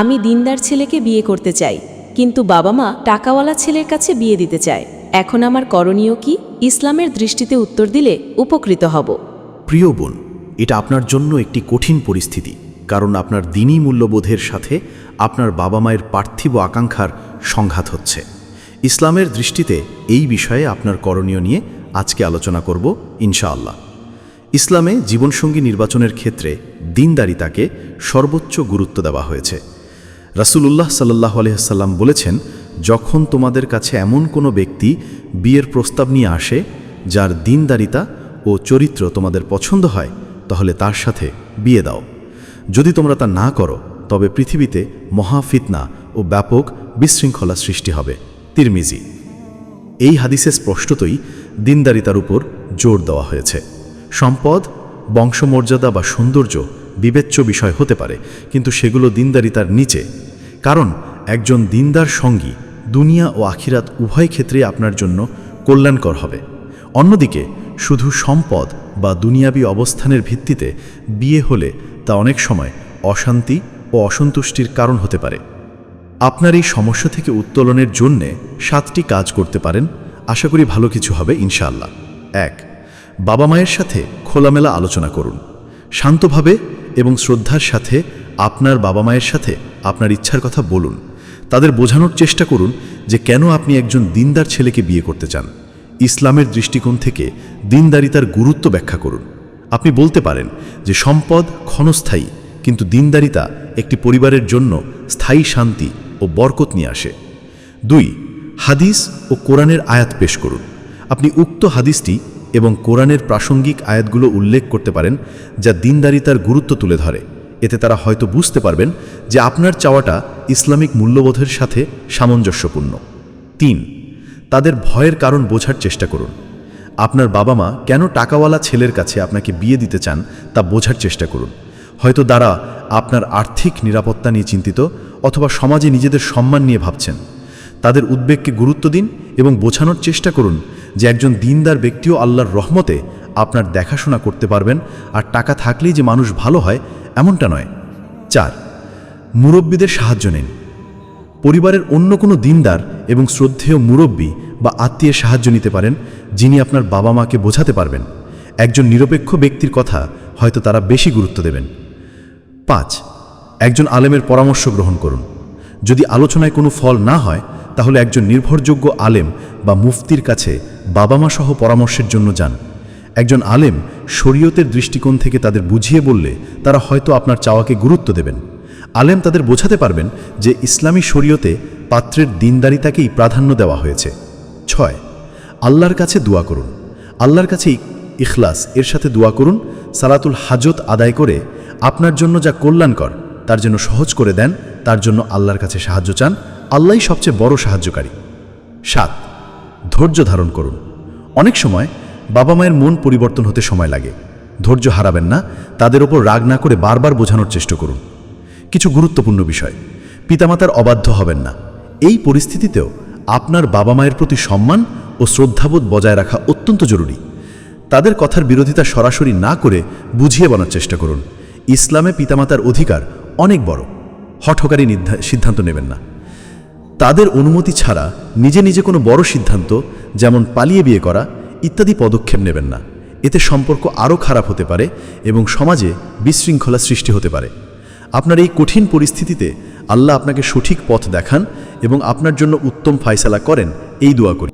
আমি দিনদার ছেলেকে বিয়ে করতে চাই, কিন্তু বাবা মা টাকাওয়ালা ছেলের কাছে বিয়ে দিতে চায়। এখন আমার করণীয় কি? ইসলামের দৃষ্টিতে উত্তর দিলে উপকৃত হব। প্রিয় বোন, এটা আপনার জন্য একটি কঠিন পরিস্থিতি, কারণ আপনার দিনই মূল্যবোধের সাথে আপনার বাবা মায়ের পার্থিব আকাঙ্ক্ষার সংঘাত হচ্ছে। ইসলামের দৃষ্টিতে এই বিষয়ে আপনার করণীয় নিয়ে আজকে আলোচনা করব, ইনশাআল্লাহ। ইসলামে জীবনসঙ্গী নির্বাচনের ক্ষেত্রে দিনদারিতাকে সর্বোচ্চ গুরুত্ব দেওয়া হয়েছে। রাসূলুল্লাহ সাল্লাহ আলহিহাল্লাম বলেছেন, যখন তোমাদের কাছে এমন কোনো ব্যক্তি বিয়ের প্রস্তাব নিয়ে আসে, যার দিনদারিতা ও চরিত্র তোমাদের পছন্দ হয়, তাহলে তার সাথে বিয়ে দাও। যদি তোমরা তা না করো, তবে পৃথিবীতে মহাফিতনা ও ব্যাপক বিশৃঙ্খলা সৃষ্টি হবে। তিরমিজি। এই হাদিসে স্পষ্টতই দিনদারিতার উপর জোর দেওয়া হয়েছে। সম্পদ, বংশমর্যাদা বা সৌন্দর্য বিবেচ্য বিষয় হতে পারে, কিন্তু সেগুলো দিনদারিতার নিচে। কারণ একজন দিনদার সঙ্গী দুনিয়া ও আখিরাত উভয় ক্ষেত্রেই আপনার জন্য কল্যাণকর হবে। অন্যদিকে, শুধু সম্পদ বা দুনিয়াবী অবস্থানের ভিত্তিতে বিয়ে হলে তা অনেক সময় অশান্তি ও অসন্তুষ্টির কারণ হতে পারে। আপনার এই সমস্যা থেকে উত্তোলনের জন্যে সাতটি কাজ করতে পারেন। আশা করি ভালো কিছু হবে, ইনশাআল্লাহ। এক, বাবা মায়ের সাথে খোলামেলা আলোচনা করুন। শান্তভাবে এবং শ্রদ্ধার সাথে আপনার বাবা মায়ের সাথে আপনার ইচ্ছার কথা বলুন। তাদের বোঝানোর চেষ্টা করুন যে কেন আপনি একজন দিনদার ছেলেকে বিয়ে করতে চান। ইসলামের দৃষ্টিকোণ থেকে দিনদারিতার গুরুত্ব ব্যাখ্যা করুন। আপনি বলতে পারেন যে সম্পদ ক্ষণস্থায়ী, কিন্তু দিনদারিতা একটি পরিবারের জন্য স্থায়ী শান্তি ও বরকত নিয়ে আসে। দুই, হাদিস ও কোরআনের আয়াত পেশ করুন। আপনি উক্ত হাদিসটি এবং কোরআনের প্রাসঙ্গিক আয়াতগুলো উল্লেখ করতে পারেন, যা দিনদারিতার গুরুত্ব তুলে ধরে। এতে তারা হয়তো বুঝতে পারবেন যে আপনার চাওয়াটা ইসলামিক মূল্যবোধের সাথে সামঞ্জস্যপূর্ণ। তিন, তাদের ভয়ের কারণ বোঝার চেষ্টা করুন। আপনার বাবা মা কেন টাকাওয়ালা ছেলের কাছে আপনাকে বিয়ে দিতে চান তা বোঝার চেষ্টা করুন। হয়তো তারা আপনার আর্থিক নিরাপত্তা নিয়ে চিন্তিত অথবা সমাজে নিজেদের সম্মান নিয়ে ভাবছেন। তাদের উদ্বেগকে গুরুত্ব দিন এবং বোঝানোর চেষ্টা করুন যে একজন দিনদার ব্যক্তিও আল্লাহর রহমতে আপনার দেখাশোনা করতে পারবেন আর টাকা থাকলেই যে মানুষ ভালো হয়, এমনটা নয়। চার, মুরব্বীদের সাহায্য নিন। পরিবারের অন্য কোনো দিনদার এবং শ্রদ্ধেয় মুরব্বী বা আত্মীয়ের সাহায্য নিতে পারেন, যিনি আপনার বাবা মাকে বোঝাতে পারবেন। একজন নিরপেক্ষ ব্যক্তির কথা হয়তো তারা বেশি গুরুত্ব দেবেন। পাঁচ, একজন আলেমের পরামর্শ গ্রহণ করুন। যদি আলোচনায় কোনো ফল না হয়, তাহলে একজন নির্ভরযোগ্য আলেম বা মুফতির কাছে বাবা মা সহ পরামর্শের জন্য যান। একজন আলেম শরীয়তের দৃষ্টিকোণ থেকে তাদের বুঝিয়ে বললে, তারা হয়তো আপনার চাওয়াকে গুরুত্ব দেবেন। আলেম তাদের বোঝাতে পারবেন যে ইসলামী শরীয়তে পাত্রের দিনদারিতাকেই প্রাধান্য দেওয়া হয়েছে। ছয়, আল্লাহর কাছে দোয়া করুন। আল্লাহর কাছে ইখলাস, এর সাথে দোয়া করুন, সালাতুল হাজত আদায় করে আপনার জন্য যা কল্যাণকর, তার জন্য সহজ করে দেন, তার জন্য আল্লাহর কাছে সাহায্য চান, আল্লাহই সবচেয়ে বড় সাহায্যকারী। সাত ধৈর্য ধারণ করুন। অনেক সময় বাবা মায়ের মন পরিবর্তন হতে সময় লাগে। ধৈর্য হারাবেন না, তাদের ওপর রাগ না করে বারবার বোঝানোর চেষ্টা করুন। কিছু গুরুত্বপূর্ণ বিষয়। পিতামাতার অবাধ্য হবেন না। এই পরিস্থিতিতেও আপনার বাবা মায়ের প্রতি সম্মান ও শ্রদ্ধাবোধ বজায় রাখা অত্যন্ত জরুরি। তাদের কথার বিরোধিতা সরাসরি না করে বুঝিয়ে বলার চেষ্টা করুন। ইসলামে পিতামাতার অধিকার অনেক বড়। হঠকারী সিদ্ধান্ত নেবেন না। তাদের অনুমতি ছাড়া নিজে নিজে কোনো বড় সিদ্ধান্ত, যেমন পালিয়ে বিয়ে করা, ইত্যাদি পদক্ষেপ নেবেন না। এতে সম্পর্ক আরও খারাপ হতে পারে এবং সমাজে বিশৃঙ্খলা সৃষ্টি হতে পারে। আপনার এই কঠিন পরিস্থিতিতে আল্লাহ আপনাকে সঠিক পথ দেখান এবং আপনার জন্য উত্তম ফায়সালা করেন, এই দোয়া করি।